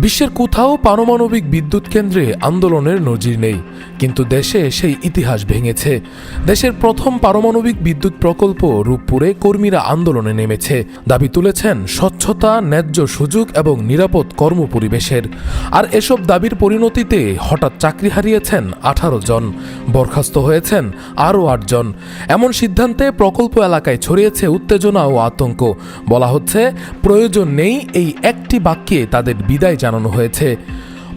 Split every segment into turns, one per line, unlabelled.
বিশ্বের কোথাও পারমাণবিক বিদ্যুৎ কেন্দ্রে আন্দোলনের নজির নেই। কিন্তু দেশে সেই ইতিহাস ভেঙেছে। দেশের প্রথম পারমাণবিক বিদ্যুৎ প্রকল্প রূপপুরে কর্মীরা আন্দোলনে নেমেছে। দাবি তুলেছেন স্বচ্ছতা, ন্যায্য সুযোগ এবং নিরাপদ কর্মপরিবেশের। আর এসব দাবির পরিণতিতে হঠাৎ চাকরি হারিয়েছেন আঠারো জন, বরখাস্ত হয়েছেন আরও আটজন এমন সিদ্ধান্তে প্রকল্প এলাকায় ছড়িয়েছে উত্তেজনা ও আতঙ্ক। বলা হচ্ছে, প্রয়োজন নেই এই একটি বাক্যে তাদের বিদায় জানানো হয়েছে।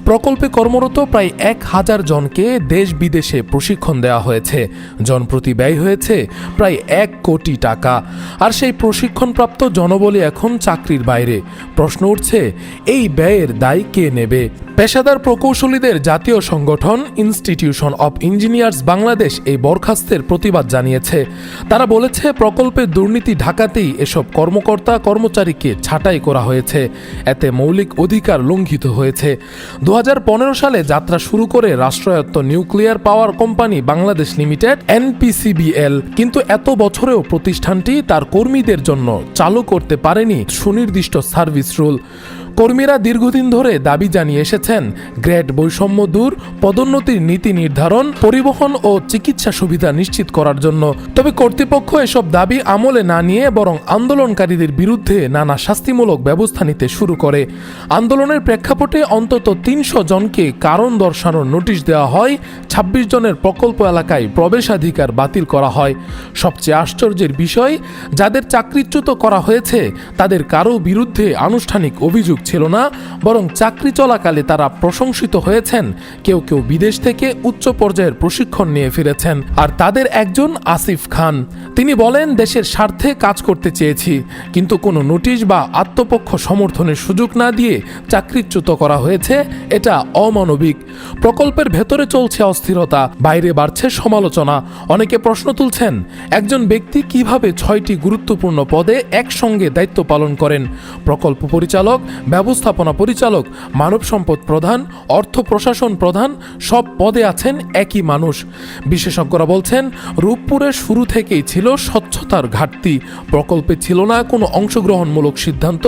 প্রকল্পে কর্মরত প্রায় এক হাজার জনকে দেশ বিদেশে প্রশিক্ষণ দেওয়া হয়েছে। জনপ্রতি ব্যয় হয়েছে প্রায় এক কোটি টাকা। আর সেই প্রশিক্ষণপ্রাপ্ত জনবলই এখন চাকরির বাইরে। প্রশ্ন উঠছে, এই ব্যয়ের দায় কে নেবে? পেশাদার প্রকৌশলীদের জাতীয় সংগঠন ইনস্টিটিউশন অব ইঞ্জিনিয়ার্স বাংলাদেশ এই বরখাস্তের প্রতিবাদ জানিয়েছে। তারা বলেছে প্রকল্পের দুর্নীতি ঢাকাতেই এসব কর্মকর্তা কর্মচারীকে ছাঁটাই করা হয়েছে। এতে মৌলিক অধিকার লঙ্ঘিত হয়েছে। দু সালে যাত্রা শুরু করে রাষ্ট্রায়ত্ত nuclear power company Bangladesh limited, NPCBL. কিন্তু এত বছরেও প্রতিষ্ঠানটি তার কর্মীদের জন্য চালু করতে পারেনি সুনির্দিষ্ট সার্ভিস রুল। কর্মীরা দীর্ঘদিন ধরে দাবি জানিয়ে এসেছেন, গ্রেড বৈষম্য দূর, পদোন্নতির নীতি নির্ধারণ, পরিবহন ও চিকিৎসা সুবিধা নিশ্চিত করার জন্য। তবে কর্তৃপক্ষ এসব দাবি আমলে না নিয়ে বরং আন্দোলনকারীদের বিরুদ্ধে নানা শাস্তিমূলক ব্যবস্থা নিতে শুরু করে। আন্দোলনের প্রেক্ষাপটে অন্তত তিনশো জনকে কারণ দর্শানোর নোটিশ দেওয়া হয় ২৬ জনের প্রকল্প এলাকায় প্রবেশাধিকার বাতিল করা হয়। সবচেয়ে আশ্চর্যের বিষয়, যাদের চাকরিচ্যুত করা হয়েছে, তাদের কারও বিরুদ্ধে আনুষ্ঠানিক অভিযোগ ছিল না, বরং চাকরি চলাকালে তারা প্রশংসিত হয়েছেন। কেউ কেউ বিদেশ থেকে উচ্চ পর্যায়ের প্রশিক্ষণ নিয়ে ফিরেছেন। আর তাদের একজন আসিফ খান। তিনি বলেন, দেশের স্বার্থে কাজ করতে চেয়েছি, কিন্তু কোনো নোটিশ বা আত্মপক্ষ সমর্থনের সুযোগ না দিয়ে চাকরিচ্যুত করা হয়েছে। এটা অমানবিক। প্রকল্পের ভেতরে চলছে অস্থিরতা, বাইরে বাড়ছে সমালোচনা। অনেকে প্রশ্ন তুলছেন, একজন ব্যক্তি কীভাবে ছয়টি গুরুত্বপূর্ণ পদে একসঙ্গে দায়িত্ব পালন করেন? প্রকল্প পরিচালক ব্যবস্থাপনা পরিচালক, মানব সম্পদ প্রধান, অর্থ প্রশাসন প্রধান, সব পদে আছেন একই মানুষ। বিশেষজ্ঞরা বলছেন রূপপুরের শুরু থেকেই ছিল স্বচ্ছতার ঘাটতি। প্রকল্পে ছিল না কোনো অংশগ্রহণমূলক সিদ্ধান্ত,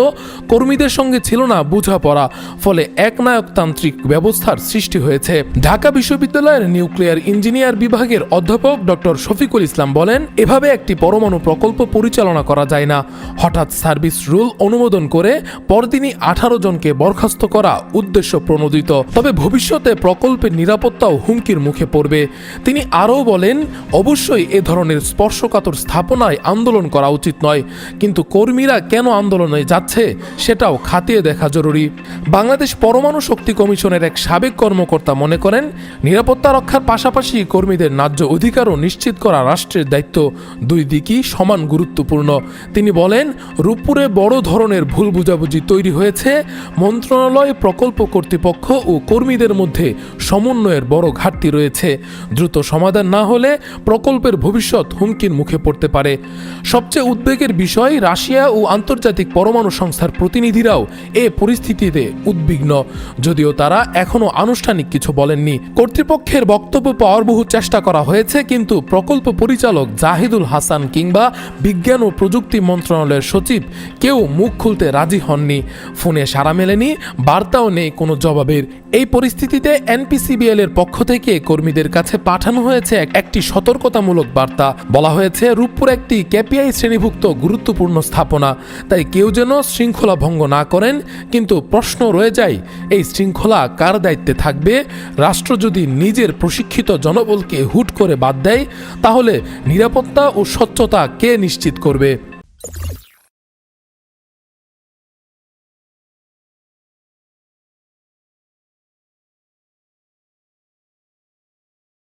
কর্মীদের সঙ্গে ছিল না বোঝাপড়া, ফলে একনায়কতান্ত্রিক ব্যবস্থার সৃষ্টি হয়েছে। ঢাকা বিশ্ববিদ্যালয়ের নিউক্লিয়ার ইঞ্জিনিয়ার বিভাগের অধ্যাপক ডক্টর শফিকুল ইসলাম বলেন, এভাবে একটি পরমাণু প্রকল্প পরিচালনা করা যায় না। হঠাৎ সার্ভিস রুল অনুমোদন করে পরদিনই আঠারো জনকে বরখাস্ত করা উদ্দেশ্য প্রণোদিত। তবে ভবিষ্যতে প্রকল্পের নিরাপত্তাও হুমকির মুখে পড়বে। তিনি আরও বলেন, অবশ্যই এ ধরনের স্পর্শকাতর স্থাপনায় আন্দোলন করা উচিত নয়, কিন্তু কর্মীরা কেন আন্দোলনে যাচ্ছে সেটাও খাতিয়ে দেখা জরুরি। বাংলাদেশ পরমাণু শক্তি কমিশনের এক সাবেক কর্মকর্তা মনে করেন, নিরাপত্তা রক্ষার পাশাপাশি কর্মীদের ন্যায্য অধিকারও নিশ্চিত করা রাষ্ট্রের দায়িত্ব। দুই দিকই সমান গুরুত্বপূর্ণ। তিনি বলেন, রূপপুরে বড় ধরনের ভুল বুঝাবুঝি তৈরি হয়েছে। মন্ত্রণালয়, প্রকল্প কর্তৃপক্ষ ও কর্মীদের মধ্যে সমন্বয়ের বড় ঘাটতি রয়েছে। দ্রুত সমাধান না হলে প্রকল্পের ভবিষ্যৎ হুমকির মুখে পড়তে পারে। সবচেয়ে উদ্বেগের বিষয়, রাশিয়া ও আন্তর্জাতিক পরমাণু সংস্থার প্রতিনিধিরাও এ পরিস্থিতিতে উদ্বিগ্ন। যদিও তারা এখনও আনুষ্ঠানিক কিছু বলেননি। কর্তৃপক্ষের বক্তব্য পাওয়ার বহু চেষ্টা করা হয়েছে, কিন্তু প্রকল্প পরিচালক জাহিদুল হাসান কিংবা বিজ্ঞান ও প্রযুক্তি মন্ত্রণালয়ের সচিব কেউ মুখ খুলতে রাজি হননি। ফোনে সাড়া মেলেনি, বার্তাও নেই কোনো জবাবের। এই পরিস্থিতিতে এনপিসিবিএল এর পক্ষ থেকে কর্মীদের কাছে পাঠানো হয়েছে একটি সতর্কতামূলক বার্তা। বলা হয়েছে, রূপপুর একটি কেপিআই শ্রেণীভুক্ত গুরুত্বপূর্ণ স্থাপনা। তাই কেউ যেন শৃঙ্খলা ভঙ্গ না করেন, কিন্তু প্রশ্ন রয়ে যায়, এই শৃঙ্খলা কার দায়িত্বে থাকবে? রাষ্ট্র যদি নিজের প্রশিক্ষিত জনবলকে হুট করে বাদ দেয়, তাহলে নিরাপত্তা ও স্বচ্ছতা কে নিশ্চিত করবে?